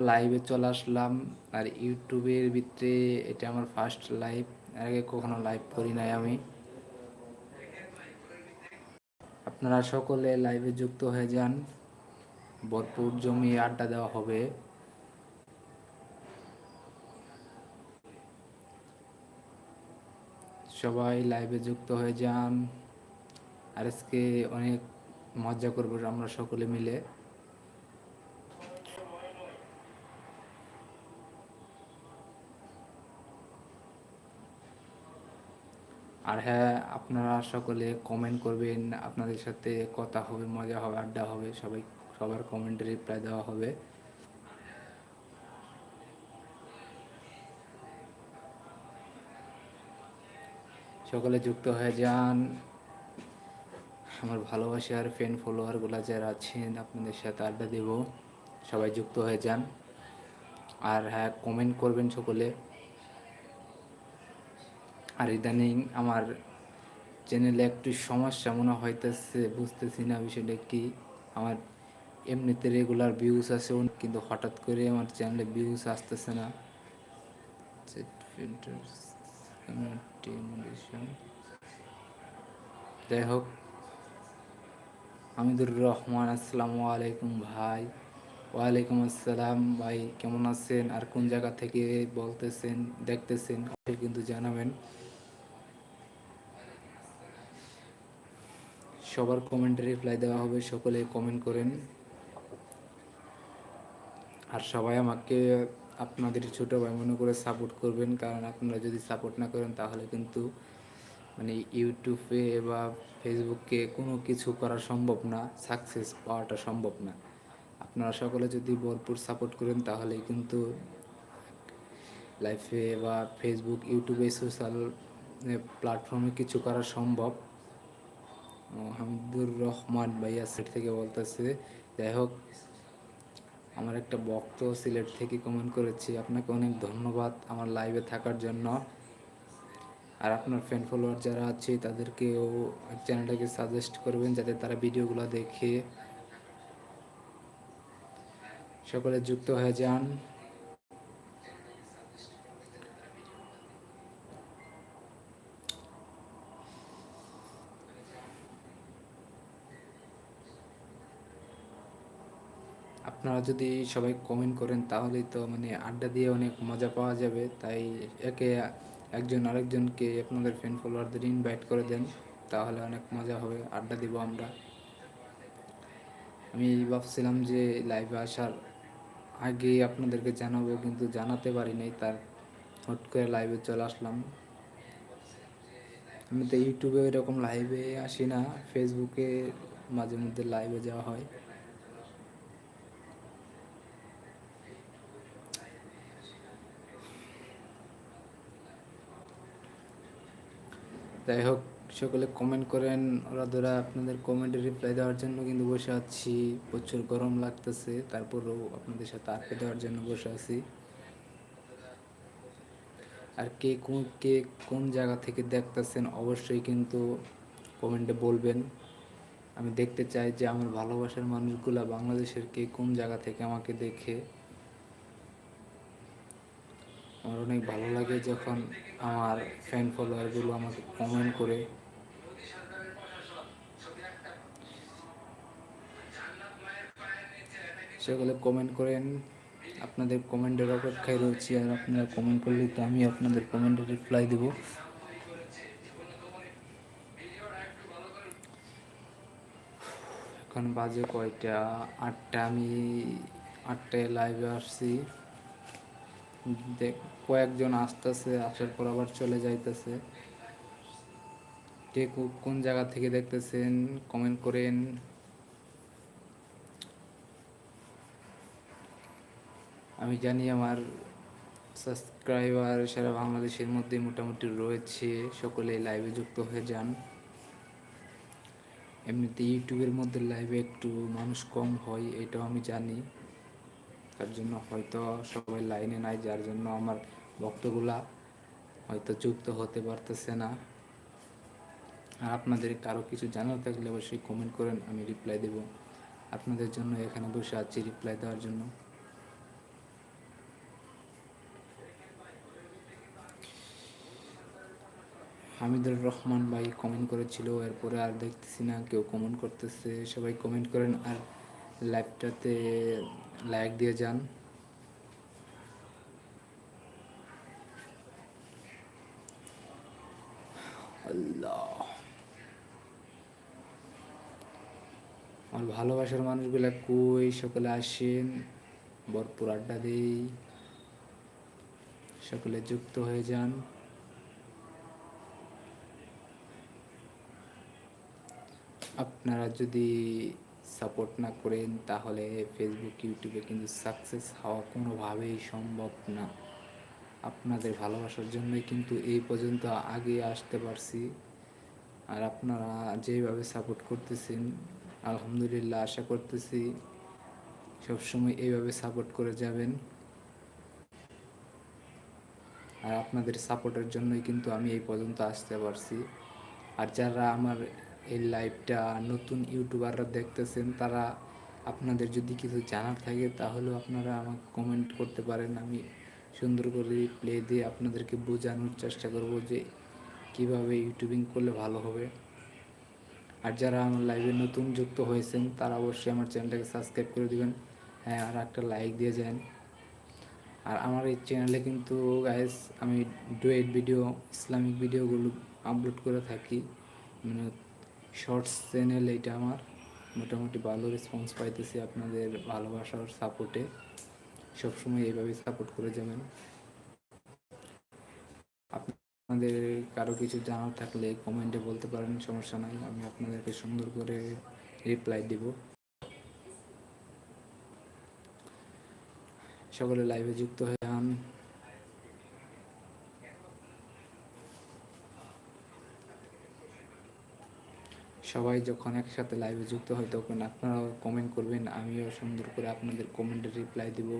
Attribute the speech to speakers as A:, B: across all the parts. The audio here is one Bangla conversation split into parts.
A: লাইভে চলে আসলাম। আর ইউটিউবের ভিতরে এটা আমার ফার্স্ট লাইভ আগে কখনো লাইভ করি নাই আমি। আপনারা সকলে লাইভে যুক্ত হয়ে যান। ভরপুর জমি আড্ডা দেওয়া হবে। সবাই লাইভে যুক্ত হয়ে যান। আর আজকে অনেক মজা করব আমরা সকলে মিলে। আর হ্যাঁ আপনারা সকলে কমেন্ট করবেন, আপনাদের সাথে কথা হবে, মজা হবে, আড্ডা হবে, সবাই, সবার কমেন্টে রিপ্লাই দেওয়া হবে। সকলে যুক্ত হয়ে যান। আমার ভালোবাসার ফ্যান ফলোয়ারগুলো যারা আছেন, আপনাদের সাথে আড্ডা দেব। সবাই যুক্ত হয়ে যান। আর হ্যাঁ কমেন্ট করবেন সকলে। আর ইদানিং আমার চ্যানেলে একটু সমস্যা মনে হইতেছে, বুঝতেছি না বিষয়টা কি। আমার এমনিতে রেগুলার ভিউজ আছে কিন্তু হঠাৎ করে আমার চ্যানেলে ভিউজ আসতেছে না। যাই হোক হামিদুর রহমান, আসসালামু আলাইকুম ভাই। ওয়ালাইকুম আসসালাম ভাই, কেমন আছেন? আর কোন জায়গা থেকে বলতেছেন, দেখতেছেন, কিন্তু জানাবেন। সবার কমেন্টে রিপ্লাই দেওয়া হবে, সকলে কমেন্ট করেন। আর সবাই আমাকে, আপনাদের ছোট ভাই মনে করে সাপোর্ট করবেন, কারণ আপনারা যদি সাপোর্ট না করেন, তাহলে কিন্তু মানে ইউটিউবে বা ফেসবুকে কোনো কিছু করা সম্ভব না সাকসেস পাওয়াটা সম্ভব না। আপনারা সকলে যদি ভরপুর সাপোর্ট করেন তাহলে কিন্তু লাইফে বা ফেসবুক ইউটিউবে সোশ্যাল প্ল্যাটফর্মে কিছু করা সম্ভব। হামিদুর রহমান ভাইয়া সেট থেকে বলতেছে, যাই হোক, আমার একটা বক্ত সিলেট থেকে কমেন্ট করেছি। আপনাকে অনেক ধন্যবাদ আমার লাইভে থাকার জন্য। আর আপনার ফ্যান ফলোয়ার যারা আছে, তাদেরকেও চ্যানেলটাকে সাজেস্ট করবেন যাতে তারা ভিডিওগুলো দেখে। সকলে যুক্ত হয়ে যান। আপনারা যদি সবাই কমেন্ট করেন, তাহলেই তো মানে আড্ডা দিয়ে অনেক মজা পাওয়া যাবে। তাই একে একজন আরেকজনকে আপনাদের ফ্রেন্ড ফলোয়ারদের ইনভাইট করে দেন, তাহলে অনেক মজা হবে, আড্ডা দিব আমরা। আমি ভাবছিলাম যে লাইভে আসার আগে আপনাদেরকে জানাব, কিন্তু জানাতে পারি নাই, তার হট করে লাইভে চলে আসলাম। আমি তো ইউটিউবে এরকম লাইভে আসি না ফেসবুকে মাঝে মধ্যে লাইভে যাওয়া হয়। যাই হোক, সকলে কমেন্ট করেন। ওরা ধরা আপনাদের কমেন্টে রিপ্লাই দেওয়ার জন্য কিন্তু বসে আছি। প্রচুর গরম লাগতেছে, তারপরেও আপনাদের সাথে আটকে দেওয়ার জন্য বসে আছি। আর কে কোন কে কোন জায়গা থেকে দেখতেছেন, অবশ্যই কিন্তু কমেন্টে বলবেন। আমি দেখতে চাই যে আমার ভালোবাসার মানুষগুলা বাংলাদেশের কে কোন জায়গা থেকে আমাকে দেখে। আমার অনেক ভালো লাগে যখন আমার ফ্যান ফলোয়ারগুলো আমাকে কমেন্ট করে। সেগুলো কমেন্ট করেন। আপনাদের কমেন্টের অপেক্ষায় রয়েছি আর আপনারা কমেন্ট করলে তো আমি আপনাদের কমেন্টে রিপ্লাই দেব। এখন বাজে কয়টা? আটটা আমি, আটটায় লাইভে আসছি। কয়েকজন আসতেছে, আসার পর আবার চলে যাইতেছে। কে কোন জায়গা থেকে দেখতেছেন কমেন্ট করেন। আমি জানি আমার সাবস্ক্রাইবার সারা বাংলাদেশের মধ্যে মোটামুটি রয়েছে, সকলে লাইভে যুক্ত হয়ে যান। এমনিতে ইউটিউবের মধ্যে লাইভে একটু মানুষ কম হয়, এটাও আমি জানি। তার জন্য হয়তো সবাই লাইনে নাই, যার জন্য আমার ভক্তগুলা হয়তো যুক্ত হতে পারতেছে না। আর আপনাদের কারও কিছু জানার থাকলে অবশ্যই কমেন্ট করেন, আমি রিপ্লাই দেব। আপনাদের জন্য এখানে বসে আছি রিপ্লাই দেওয়ার জন্য। হামিদুর রহমান ভাই কমেন্ট করেছিল, এরপরে আর দেখতেছি না, কেউ কমেন্ট করতেছে, সবাই কমেন্ট করেন। আর লাইভটাতে লাইক দিয়ে যান। আমার ভালোবাসার মানুষগুলা কই? সকলে আসেন, ভরপুর আড্ডা দেই। সকলে যুক্ত হয়ে যান। আপনারা যদি সাপোর্ট না করেন, তাহলে ফেসবুক ইউটিউবে কিন্তু সাকসেস হওয়া কোনোভাবেই সম্ভব না। আপনাদের ভালোবাসার জন্যই কিন্তু এই পর্যন্ত আগে আসতে পারছি। আর আপনারা যেভাবে সাপোর্ট করতেছেন, আলহামদুলিল্লাহ আশা করতেছি সবসময় এইভাবে সাপোর্ট করে যাবেন। আর আপনাদের সাপোর্টের জন্যই কিন্তু আমি এই পর্যন্ত আসতে পারছি। আর যারা আমার এই লাইভটা নতুন ইউটিউবাররা দেখতেছেন, তারা আপনাদের যদি কিছু জানার থাকে, তাহলেও আপনারা আমাকে কমেন্ট করতে পারেন। আমি সুন্দর করে প্লে দিয়ে আপনাদেরকে বোঝানোর চেষ্টা করব যে কীভাবে ইউটিউবিং করলে ভালো হবে। আর যারা আমার লাইভে নতুন যুক্ত হয়েছেন, তারা অবশ্যই আমার চ্যানেলটাকে সাবস্ক্রাইব করে দেবেন হ্যাঁ আর একটা লাইক দিয়ে যান। আর আমার এই চ্যানেলে কিন্তু গাইস আমি ডুয়েট ভিডিও ইসলামিক ভিডিওগুলো আপলোড করে থাকি। মানে শর্টস চ্যানেল এটা আমার। মোটামুটি ভালো রেসপন্স পাইতেছি আপনাদের ভালোবাসার সাপোর্টে সবসময় এইভাবে সাপোর্ট করে যাবেন। আপনাদের কারও কিছু জানার থাকলে কমেন্টে বলতে পারেন, সমস্যা নাই। আমি আপনাদেরকে সুন্দর করে রিপ্লাই দিব। সকলে লাইভে যুক্ত হয়ে যান সবাই যখন একসাথে লাইভে যুক্ত হয় তখন আপনারাও কমেন্ট করবেন, আমিও সুন্দর করে আপনাদের কমেন্টে রিপ্লাই দিব।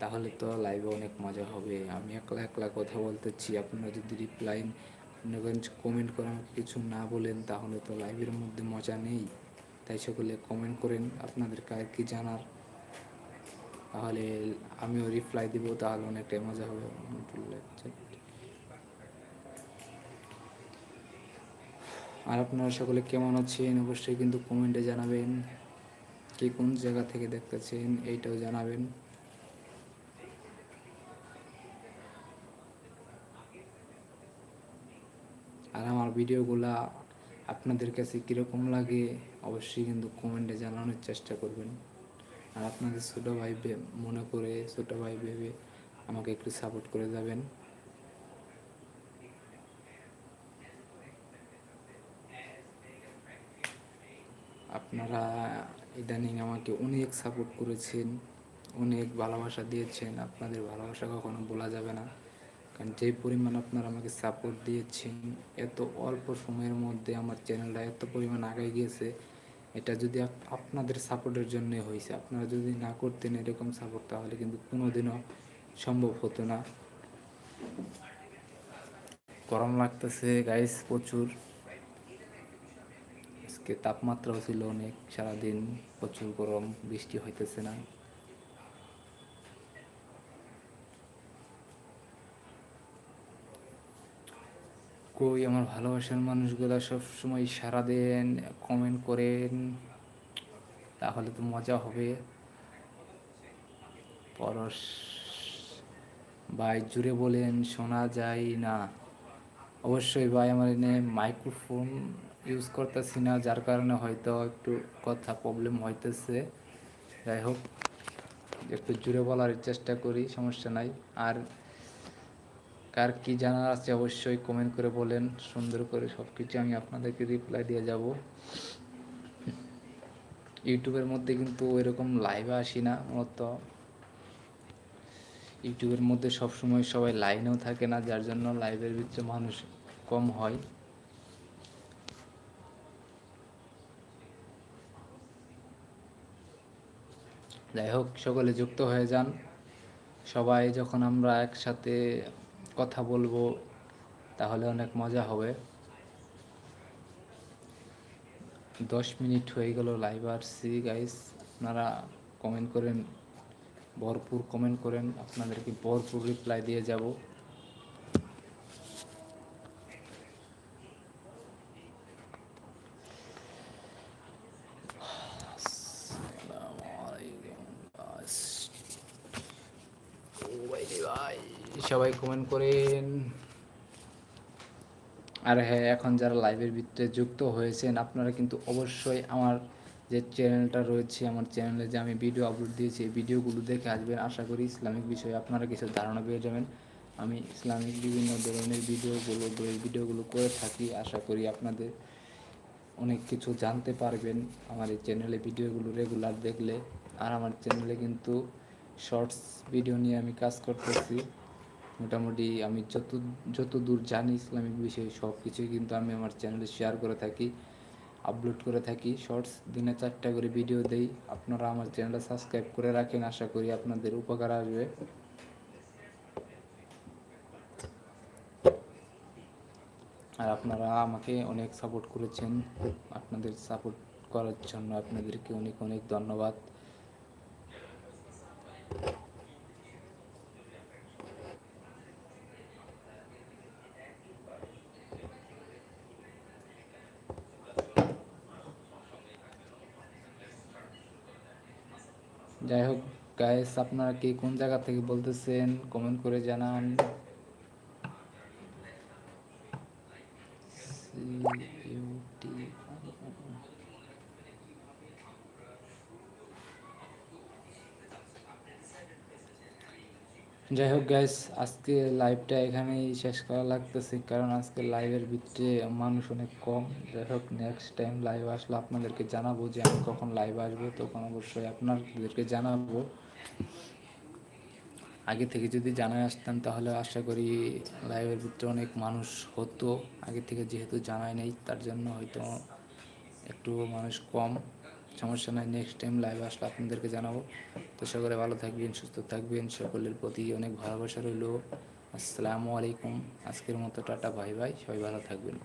A: তাহলে তো লাইভে অনেক মজা হবে। আমি একলা একলা কথা বলতেছি, আপনারা যদি রিপ্লাই কমেন্ট করে আমাকে কিছু না বলেন, তাহলে তো লাইভের মধ্যে মজা নেই। তাই সকলে কমেন্ট করেন আপনাদের কার কি জানার? তাহলে আমিও রিপ্লাই দিব, তাহলে অনেকটাই মজা হবে। আর আপনারা সকলে কেমন আছেন? অবশ্যই কিন্তু কমেন্টে জানাবেন। কে কোন জায়গা থেকে দেখতেছেন, এইটাও জানাবেন। আর আমার ভিডিওগুলা আপনাদের কাছে কীরকম লাগে, অবশ্যই কিন্তু কমেন্টে জানানোর চেষ্টা করবেন। আর আপনাদের ছোটো ভাই মনে করে, ছোটো ভাই ভেবে আমাকে একটু সাপোর্ট করে যাবেন। আপনারা ইদানিং আমাকে অনেক সাপোর্ট করেছেন, অনেক ভালোবাসা দিয়েছেন। আপনাদের ভালোবাসা কখনো বলা যাবে না। কারণ যে পরিমাণ আপনারা আমাকে সাপোর্ট দিয়েছেন, এত অল্প সময়ের মধ্যে আমার চ্যানেলটা এত পরিমাণ আগে গিয়েছে, এটা যদি আপনাদের সাপোর্টের জন্য হয়েছে আপনারা যদি না করতেন এরকম সাপোর্ট তাহলে কিন্তু কোনোদিনও সম্ভব হতো না। গরম লাগতেছে গাইস প্রচুর। আজকে তাপমাত্রাও ছিল অনেক, সারাদিন প্রচুর গরম, বৃষ্টি হইতেছে না। কই আমার ভালোবাসার মানুষগুলো সবসময় সারা দেন কমেন্ট করেন, তাহলে তো মজা হবে। পরশ ভাই জুড়ে বলেন, শোনা যায় না। অবশ্যই ভাই আমার এনে মাইক্রোফোন ইউজ করতেছি না, যার কারণে হয়তো একটু কথা প্রবলেম হইতেছে। যাই হোক, একটু জুড়ে বলার চেষ্টা করি, সমস্যা নাই। আর কার কি জানার আছে অবশ্যই কমেন্ট করে বলেন, সুন্দর করে সব কিছু আমি আপনাদেরকে রিপ্লাই দিয়ে যাব। ইউটিউবের মধ্যে কিন্তু এরকম লাইভে আসি না, মূলত। ইউটিউবের মধ্যে সবসময় সবাই লাইনেও থাকে না, যার জন্য লাইভের ভিতরে মানুষ কম হয়। যাই হোক, সকলে যুক্ত হয়ে যান। সবাই যখন আমরা একসাথে কথা বলব, তাহলে অনেক মজা হবে। দশ মিনিট হয়ে গেল লাইভ আসছি গাইস আপনারা কমেন্ট করেন, ভরপুর কমেন্ট করেন। আপনাদেরকে ভরপুর রিপ্লাই দিয়ে যাব ভাই সবাই কমেন্ট করেন। আর হ্যাঁ এখন যারা লাইভের ভিতরে যুক্ত হয়েছেন, আপনারা কিন্তু অবশ্যই আমার যে চ্যানেলটা রয়েছে, আমার চ্যানেলে যে আমি ভিডিও আপলোড দিয়েছি, এই ভিডিওগুলো দেখে আসবেন। আশা করি ইসলামিক বিষয়ে আপনারা কিছু ধারণা পেয়ে যাবেন। আমি ইসলামিক বিভিন্ন ধরনের ভিডিওগুলো বইয়ের ভিডিওগুলো করে থাকি। আশা করি আপনাদের অনেক কিছু জানতে পারবেন আমার এই চ্যানেলে ভিডিওগুলো রেগুলার দেখলে। আর আমার চ্যানেলে কিন্তু শর্টস ভিডিও নিয়ে আমি কাজ করতেছি। মোটামুটি আমি যত যত দূর জানি ইসলামিক বিষয়ে সব কিছুই কিন্তু আমি আমার চ্যানেলে শেয়ার করে থাকি আপলোড করে থাকি শর্টস দিনে চারটা করে ভিডিও দেই। আপনারা আমার চ্যানেলটা সাবস্ক্রাইব করে রাখেন, আশা করি আপনাদের উপকার আসবে। আর আপনারা আমাকে অনেক সাপোর্ট করেছেন আপনাদের সাপোর্ট করার জন্য। আপনাদেরকে অনেক অনেক ধন্যবাদ। যাই হোক গাইস আপনারা কি কোন জায়গা থেকে বলতেছেন কমেন্ট করে জানান। যাই হোক গাইস আজকে লাইভটা এখানেই শেষ করা লাগতেছে, কারণ আজকে লাইভের ভিতরে মানুষ অনেক কম। যাই হোক নেক্সট টাইম লাইভ আসলে আপনাদেরকে জানাব যে আমি কখন লাইভ আসব, তখন অবশ্যই আপনাদেরকে জানাব। আগে থেকে যদি জানাই আসতাম তাহলে আশা করি লাইভের ভিতরে অনেক মানুষ হতো। আগে থেকে যেহেতু জানাই নেই, তার জন্য হয়তো একটু মানুষ কম। সমস্যা নাই নেক্সট টাইম লাইভ আসলে আপনাদেরকে জানাব। তো সকলে ভালো থাকবেন, সুস্থ থাকবেন, সকলের প্রতি অনেক ভালোবাসা রইল। আসসালামু আলাইকুম, আজকের মতো টাটা ভাই ভাই সবাই ভালো থাকবেন।